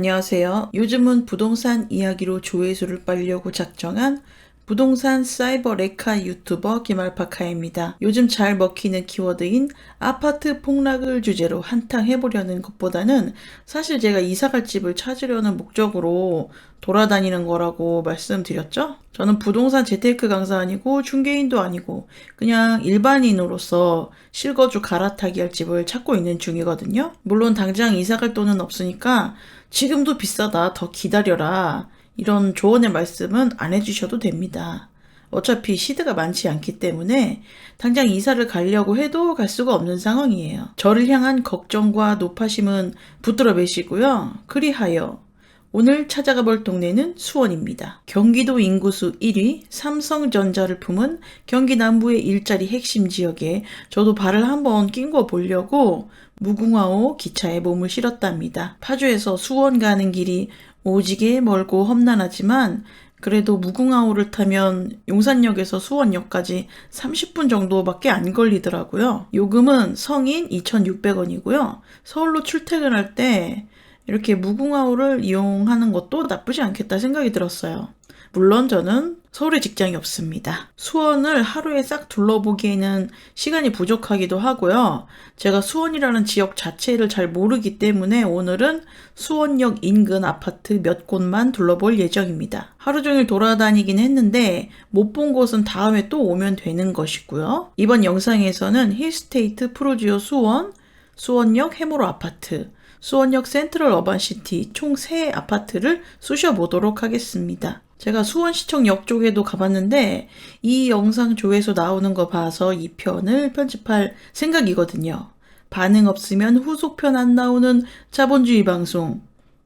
안녕하세요. 요즘은 부동산 이야기로 조회수를 빨려고 작정한 부동산 사이버 레카 유튜버 김알파카입니다. 요즘 잘 먹히는 키워드인 아파트 폭락을 주제로 한탕 해보려는 것보다는 사실 제가 이사갈 집을 찾으려는 목적으로 돌아다니는 거라고 말씀드렸죠? 저는 부동산 재테크 강사 아니고 중개인도 아니고 그냥 일반인으로서 실거주 갈아타기 할 집을 찾고 있는 중이거든요. 물론 당장 이사갈 돈은 없으니까 지금도 비싸다 더 기다려라 이런 조언의 말씀은 안 해주셔도 됩니다. 어차피 시드가 많지 않기 때문에 당장 이사를 가려고 해도 갈 수가 없는 상황이에요. 저를 향한 걱정과 노파심은 붙들어 매시고요. 그리하여 오늘 찾아가 볼 동네는 수원입니다. 경기도 인구수 1위 삼성전자를 품은 경기 남부의 일자리 핵심 지역에 저도 발을 한번 낀거 보려고 무궁화호 기차에 몸을 실었답니다. 파주에서 수원 가는 길이 오지게 멀고 험난하지만 그래도 무궁화호를 타면 용산역에서 수원역까지 30분 정도밖에 안 걸리더라고요. 요금은 성인 2,600원이고요. 서울로 출퇴근할 때 이렇게 무궁화호를 이용하는 것도 나쁘지 않겠다 생각이 들었어요. 물론 저는 서울에 직장이 없습니다. 수원을 하루에 싹 둘러보기에는 시간이 부족하기도 하고요. 제가 수원이라는 지역 자체를 잘 모르기 때문에 오늘은 수원역 인근 아파트 몇 곳만 둘러볼 예정입니다. 하루 종일 돌아다니긴 했는데 못 본 곳은 다음에 또 오면 되는 것이고요. 이번 영상에서는 힐스테이트 프로지오 수원, 수원역 해무로 아파트, 수원역 센트럴 어반시티 총 3 아파트를 쑤셔보도록 하겠습니다. 제가 수원시청 역 쪽에도 가봤는데 이 영상 조회수 나오는 거 봐서 이 편을 편집할 생각이거든요. 반응 없으면 후속편 안 나오는 자본주의 방송.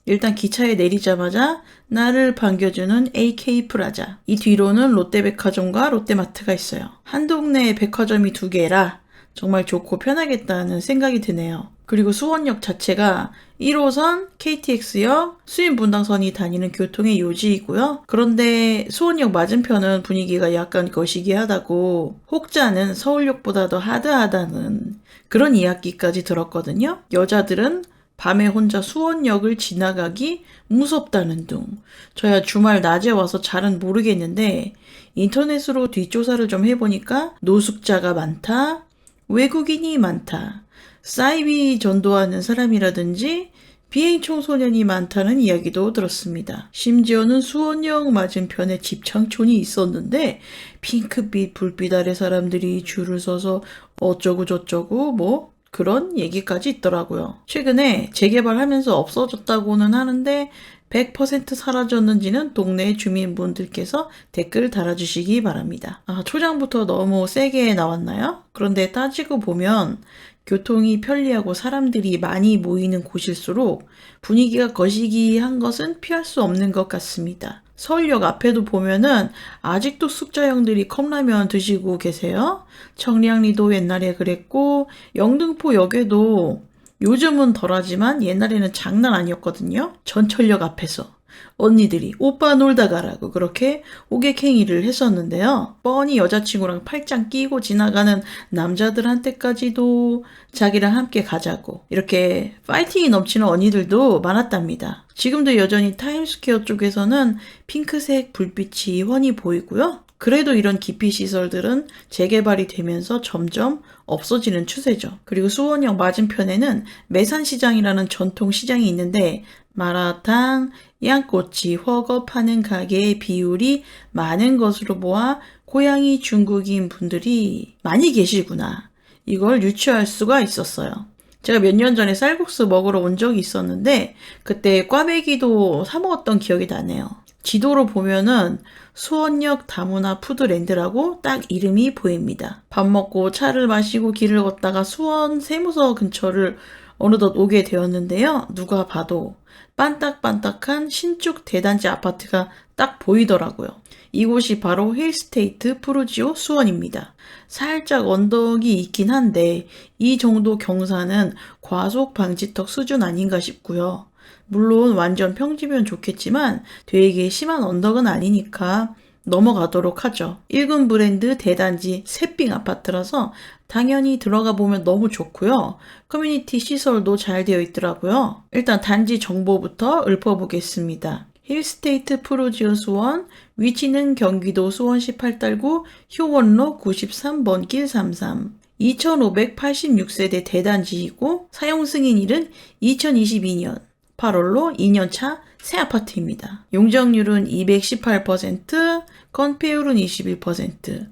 일단 기차에 내리자마자 나를 반겨주는 AK 프라자. 이 뒤로는 롯데백화점과 롯데마트가 있어요. 한 동네에 백화점이 두 개라 정말 좋고 편하겠다는 생각이 드네요. 그리고 수원역 자체가 1호선, KTX역, 수인 분당선이 다니는 교통의 요지이고요. 그런데 수원역 맞은편은 분위기가 약간 거시기하다고 혹자는 서울역보다 더 하드하다는 그런 이야기까지 들었거든요. 여자들은 밤에 혼자 수원역을 지나가기 무섭다는 둥. 저야 주말 낮에 와서 잘은 모르겠는데 인터넷으로 뒷조사를 좀 해보니까 노숙자가 많다, 외국인이 많다, 사이비 전도하는 사람이라든지 비행 청소년이 많다는 이야기도 들었습니다. 심지어는 수원역 맞은편에 집창촌이 있었는데 핑크빛 불빛 아래 사람들이 줄을 서서 어쩌고 저쩌고 뭐 그런 얘기까지 있더라고요. 최근에 재개발하면서 없어졌다고는 하는데 100% 사라졌는지는 동네 주민분들께서 댓글 달아주시기 바랍니다. 아, 초장부터 너무 세게 나왔나요? 그런데 따지고 보면 교통이 편리하고 사람들이 많이 모이는 곳일수록 분위기가 거시기한 것은 피할 수 없는 것 같습니다. 서울역 앞에도 보면은 아직도 숫자형들이 컵라면 드시고 계세요. 청량리도 옛날에 그랬고 영등포역에도 요즘은 덜하지만 옛날에는 장난 아니었거든요. 전철역 앞에서 언니들이 오빠 놀다 가라고 그렇게 오객행위를 했었는데요. 뻔히 여자친구랑 팔짱 끼고 지나가는 남자들한테까지도 자기랑 함께 가자고 이렇게 파이팅이 넘치는 언니들도 많았답니다. 지금도 여전히 타임스퀘어 쪽에서는 핑크색 불빛이 훤히 보이고요. 그래도 이런 기피 시설들은 재개발이 되면서 점점 없어지는 추세죠. 그리고 수원역 맞은편에는 매산시장이라는 전통 시장이 있는데 마라탕, 양꼬치, 허거 파는 가게의 비율이 많은 것으로 보아 고향이 중국인 분들이 많이 계시구나. 이걸 유추할 수가 있었어요. 제가 몇 년 전에 쌀국수 먹으러 온 적이 있었는데 그때 꽈배기도 사 먹었던 기억이 나네요. 지도로 보면은 수원역 다문화 푸드랜드라고 딱 이름이 보입니다. 밥 먹고 차를 마시고 길을 걷다가 수원 세무서 근처를 어느덧 오게 되었는데요. 누가 봐도 반딱반딱한 신축 대단지 아파트가 딱 보이더라고요. 이곳이 바로 힐스테이트 프루지오 수원입니다. 살짝 언덕이 있긴 한데 이 정도 경사는 과속 방지턱 수준 아닌가 싶고요. 물론 완전 평지면 좋겠지만 되게 심한 언덕은 아니니까 넘어가도록 하죠. 1군 브랜드 대단지 새삥 아파트라서 당연히 들어가 보면 너무 좋고요. 커뮤니티 시설도 잘 되어 있더라고요. 일단 단지 정보부터 읊어보겠습니다. 힐스테이트 프로지오 수원, 위치는 경기도 수원시 8달구 효원로 93번 길 33. 2586세대 대단지이고 사용 승인일은 2022년 8월로 2년차 새 아파트입니다. 용적률은 218%, 건폐율은 21%,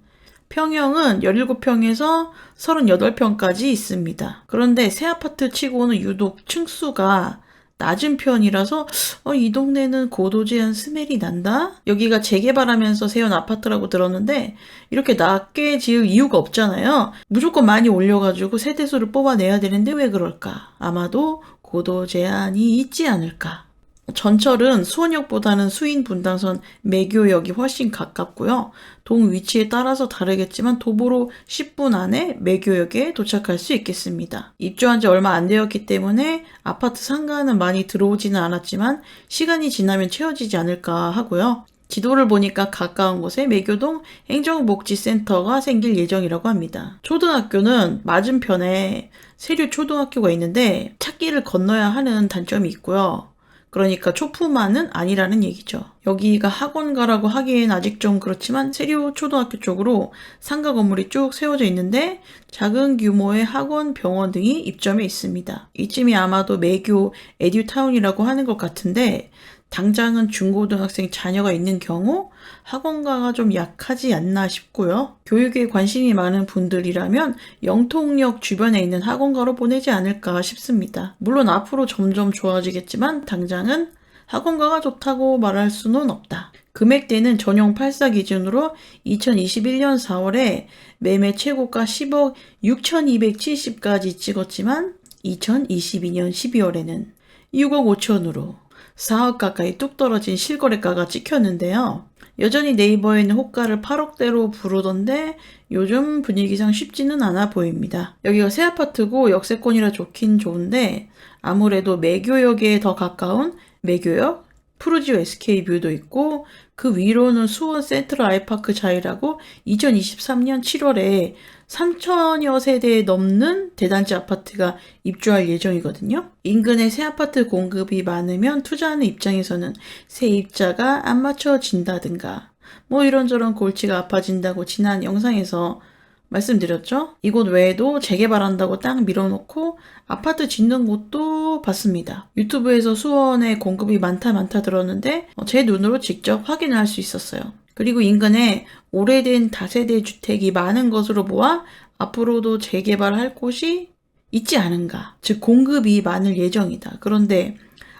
평형은 17평에서 38평까지 있습니다. 그런데 새 아파트 치고는 유독 층수가 낮은 편이라서 어, 이 동네는 고도 제한 스멜이 난다? 여기가 재개발하면서 세운 아파트라고 들었는데 이렇게 낮게 지을 이유가 없잖아요. 무조건 많이 올려가지고 세대수를 뽑아내야 되는데 왜 그럴까? 아마도 고도 제한이 있지 않을까? 전철은 수원역보다는 수인 분당선 매교역이 훨씬 가깝고요. 동 위치에 따라서 다르겠지만 도보로 10분 안에 매교역에 도착할 수 있겠습니다. 입주한 지 얼마 안 되었기 때문에 아파트 상가는 많이 들어오지는 않았지만 시간이 지나면 채워지지 않을까 하고요. 지도를 보니까 가까운 곳에 매교동 행정복지센터가 생길 예정이라고 합니다. 초등학교는 맞은편에 세류 초등학교가 있는데 찾기를 건너야 하는 단점이 있고요. 그러니까 초품화는 아니라는 얘기죠. 여기가 학원가라고 하기엔 아직 좀 그렇지만 세류 초등학교 쪽으로 상가 건물이 쭉 세워져 있는데 작은 규모의 학원, 병원 등이 입점해 있습니다. 이쯤이 아마도 매교 에듀타운이라고 하는 것 같은데 당장은 중고등학생 자녀가 있는 경우 학원가가 좀 약하지 않나 싶고요. 교육에 관심이 많은 분들이라면 영통역 주변에 있는 학원가로 보내지 않을까 싶습니다. 물론 앞으로 점점 좋아지겠지만 당장은 학원가가 좋다고 말할 수는 없다. 금액대는 전용 8사 기준으로 2021년 4월에 매매 최고가 10억 6,270까지 찍었지만 2022년 12월에는 6억 5천으로 4억 가까이 뚝 떨어진 실거래가가 찍혔는데요. 여전히 네이버에는 호가를 8억대로 부르던데 요즘 분위기상 쉽지는 않아 보입니다. 여기가 새 아파트고 역세권이라 좋긴 좋은데 아무래도 매교역에 더 가까운 매교역, 푸르지오 SK뷰도 있고 그 위로는 수원 센트럴 아이파크 자이라고 2023년 7월에 3천여 세대 넘는 대단지 아파트가 입주할 예정이거든요. 인근에 새 아파트 공급이 많으면 투자하는 입장에서는 세입자가 안 맞춰진다든가 뭐 이런저런 골치가 아파진다고 지난 영상에서 말씀드렸죠? 이곳 외에도 재개발한다고 딱 밀어놓고 아파트 짓는 곳도 봤습니다. 유튜브에서 수원에 공급이 많다 많다 들었는데 어, 제 눈으로 직접 확인할 수 있었어요. 그리고 인근에 오래된 다세대 주택이 많은 것으로 보아 앞으로도 재개발할 곳이 있지 않은가. 즉 공급이 많을 예정이다. 그런데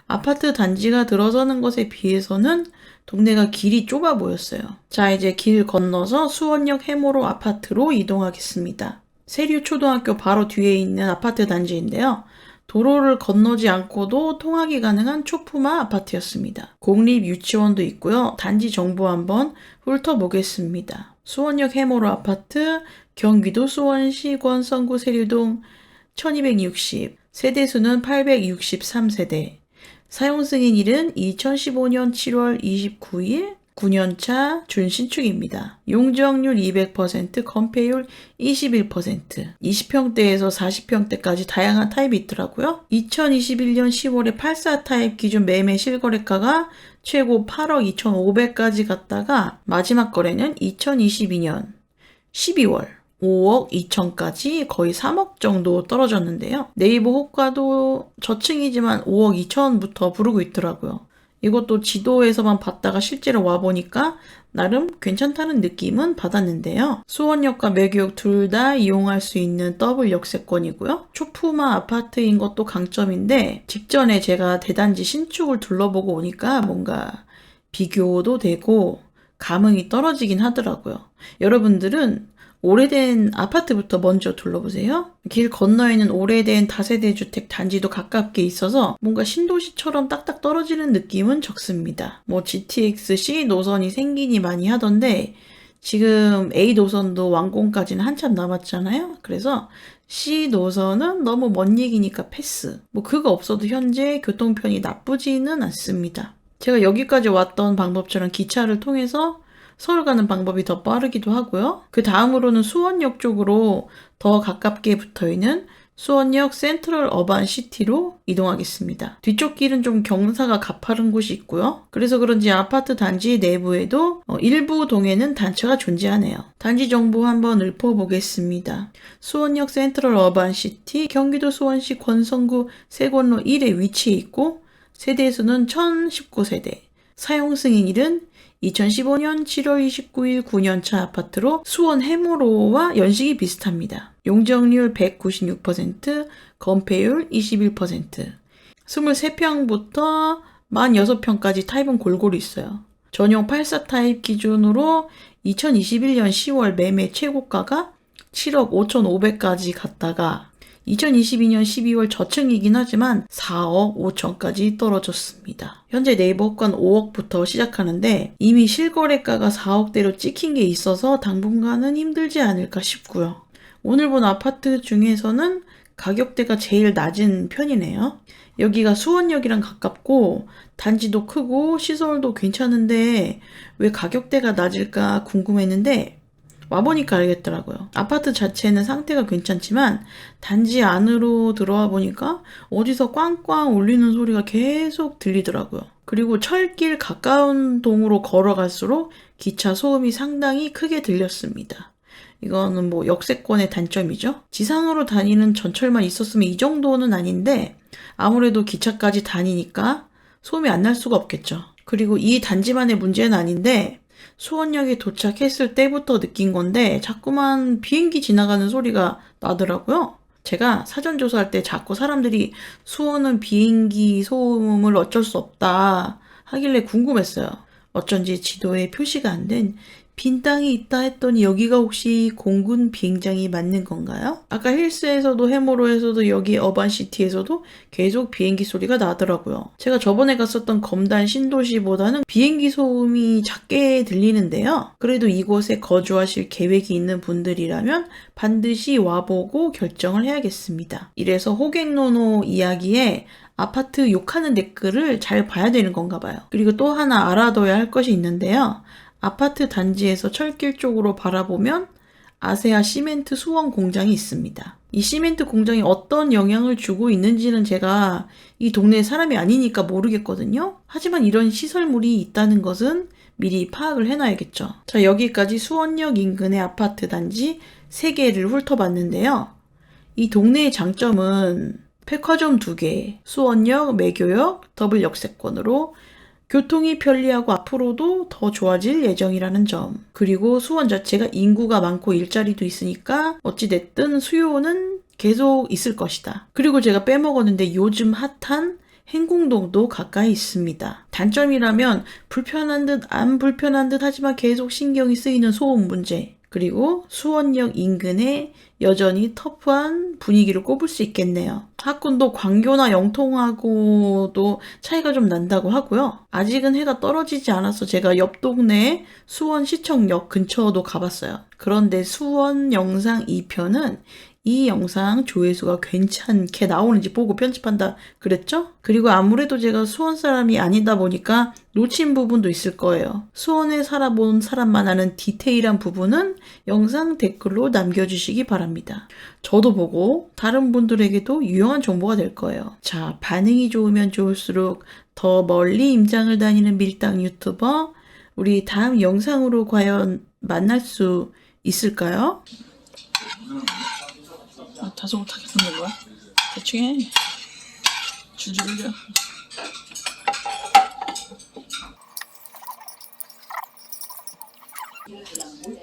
아파트 단지가 들어서는 것에 비해서는 동네가 길이 좁아 보였어요. 자, 이제 길 건너서 수원역 해모로 아파트로 이동하겠습니다. 세류 초등학교 바로 뒤에 있는 아파트 단지인데요. 도로를 건너지 않고도 통학이 가능한 초품화 아파트였습니다. 공립 유치원도 있고요. 단지 정보 한번 훑어보겠습니다. 수원역 해모로 아파트, 경기도 수원시 권성구 세류동 1260, 세대수는 863세대, 사용 승인일은 2015년 7월 29일 9년차 준신축입니다. 용적률 200%, 건폐율 21%, 20평대에서 40평대까지 다양한 타입이 있더라고요. 2021년 10월에 84 타입 기준 매매 실거래가가 최고 8억 2,500까지 갔다가 마지막 거래는 2022년 12월 5억 2천까지 거의 3억 정도 떨어졌는데요. 네이버 호가도 저층이지만 5억 2천부터 부르고 있더라고요. 이것도 지도에서만 봤다가 실제로 와보니까 나름 괜찮다는 느낌은 받았는데요. 수원역과 매교역 둘 다 이용할 수 있는 더블 역세권이고요. 초품화 아파트인 것도 강점인데 직전에 제가 대단지 신축을 둘러보고 오니까 뭔가 비교도 되고 감흥이 떨어지긴 하더라고요. 여러분들은 오래된 아파트부터 먼저 둘러보세요. 길 건너에는 오래된 다세대 주택 단지도 가깝게 있어서 뭔가 신도시처럼 딱딱 떨어지는 느낌은 적습니다. 뭐 GTX-C 노선이 생기니 많이 하던데 지금 A 노선도 완공까지는 한참 남았잖아요. 그래서 C 노선은 너무 먼 얘기니까 패스. 뭐 그거 없어도 현재 교통편이 나쁘지는 않습니다. 제가 여기까지 왔던 방법처럼 기차를 통해서 서울 가는 방법이 더 빠르기도 하고요. 그 다음으로는 수원역 쪽으로 더 가깝게 붙어 있는 수원역 센트럴 어반 시티로 이동하겠습니다. 뒤쪽 길은 좀 경사가 가파른 곳이 있고요. 그래서 그런지 아파트 단지 내부에도 어, 일부 동에는 단차가 존재하네요. 단지 정보 한번 읊어보겠습니다. 수원역 센트럴 어반 시티 경기도 수원시 권성구 세권로 1에 위치해 있고 세대수는 1019세대, 사용 승인일은 2015년 7월 29일 9년차 아파트로 수원 해무로와 연식이 비슷합니다. 용적률 196%, 건폐율 21%, 23평부터 46평까지 타입은 골고루 있어요. 전용 84 타입 기준으로 2021년 10월 매매 최고가가 7억 5,500까지 갔다가 2022년 12월 저층이긴 하지만 4억 5천까지 떨어졌습니다. 현재 네이버 업관 5억부터 시작하는데 이미 실거래가가 4억대로 찍힌 게 있어서 당분간은 힘들지 않을까 싶고요. 오늘 본 아파트 중에서는 가격대가 제일 낮은 편이네요. 여기가 수원역이랑 가깝고 단지도 크고 시설도 괜찮은데 왜 가격대가 낮을까 궁금했는데 와보니까 알겠더라고요. 아파트 자체는 상태가 괜찮지만 단지 안으로 들어와 보니까 어디서 꽝꽝 울리는 소리가 계속 들리더라고요. 그리고 철길 가까운 동으로 걸어갈수록 기차 소음이 상당히 크게 들렸습니다. 이거는 뭐 역세권의 단점이죠. 지상으로 다니는 전철만 있었으면 이 정도는 아닌데 아무래도 기차까지 다니니까 소음이 안 날 수가 없겠죠. 그리고 이 단지만의 문제는 아닌데 수원역에 도착했을 때부터 느낀 건데 자꾸만 비행기 지나가는 소리가 나더라고요. 제가 사전 조사할 때 자꾸 사람들이 수원은 비행기 소음을 어쩔 수 없다 하길래 궁금했어요. 어쩐지 지도에 표시가 안 된 빈 땅이 있다 했더니 여기가 혹시 공군 비행장이 맞는 건가요? 아까 힐스에서도 해모로에서도 여기 어반시티에서도 계속 비행기 소리가 나더라고요. 제가 저번에 갔었던 검단 신도시보다는 비행기 소음이 작게 들리는데요. 그래도 이곳에 거주하실 계획이 있는 분들이라면 반드시 와보고 결정을 해야겠습니다. 이래서 호갱노노 이야기에 아파트 욕하는 댓글을 잘 봐야 되는 건가 봐요. 그리고 또 하나 알아둬야 할 것이 있는데요. 아파트 단지에서 철길 쪽으로 바라보면 아세아 시멘트 수원 공장이 있습니다. 이 시멘트 공장이 어떤 영향을 주고 있는지는 제가 이 동네 사람이 아니니까 모르겠거든요. 하지만 이런 시설물이 있다는 것은 미리 파악을 해놔야겠죠. 자, 여기까지 수원역 인근의 아파트 단지 3개를 훑어봤는데요. 이 동네의 장점은 백화점 2개, 수원역, 매교역, 더블 역세권으로 교통이 편리하고 앞으로도 더 좋아질 예정이라는 점. 그리고 수원 자체가 인구가 많고 일자리도 있으니까 어찌됐든 수요는 계속 있을 것이다. 그리고 제가 빼먹었는데 요즘 핫한 행궁동도 가까이 있습니다. 단점이라면 불편한 듯 안 불편한 듯 하지만 계속 신경이 쓰이는 소음 문제. 그리고 수원역 인근에 여전히 터프한 분위기를 꼽을 수 있겠네요. 학군도 광교나 영통하고도 차이가 좀 난다고 하고요. 아직은 해가 떨어지지 않아서 제가 옆 동네 수원시청역 근처도 가봤어요. 그런데 수원 영상 2편은 이 영상 조회수가 괜찮게 나오는지 보고 편집한다 그랬죠? 그리고 아무래도 제가 수원 사람이 아니다 보니까 놓친 부분도 있을 거예요. 수원에 살아본 사람만 아는 디테일한 부분은 영상 댓글로 남겨주시기 바랍니다. 저도 보고 다른 분들에게도 유용한 정보가 될 거예요. 자, 반응이 좋으면 좋을수록 더 멀리 임장을 다니는 밀당 유튜버 우리 다음 영상으로 과연 만날 수 있을까요? 아, 다소 못하게 듣는 거야? 대충 해. 줄줄 흘려.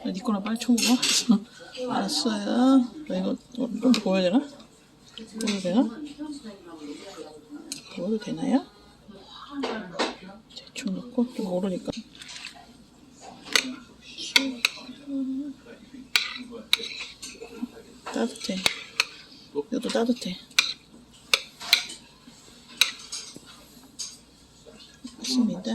아, 니 거나 빨리 쳐먹어. 알았어요. 나 이거 좀 보여야 되나? 보여도 되나? 보여도 되나요? 대충 넣고 좀 모르니까. 따뜻해. 이것도 따뜻해. 맞습니다.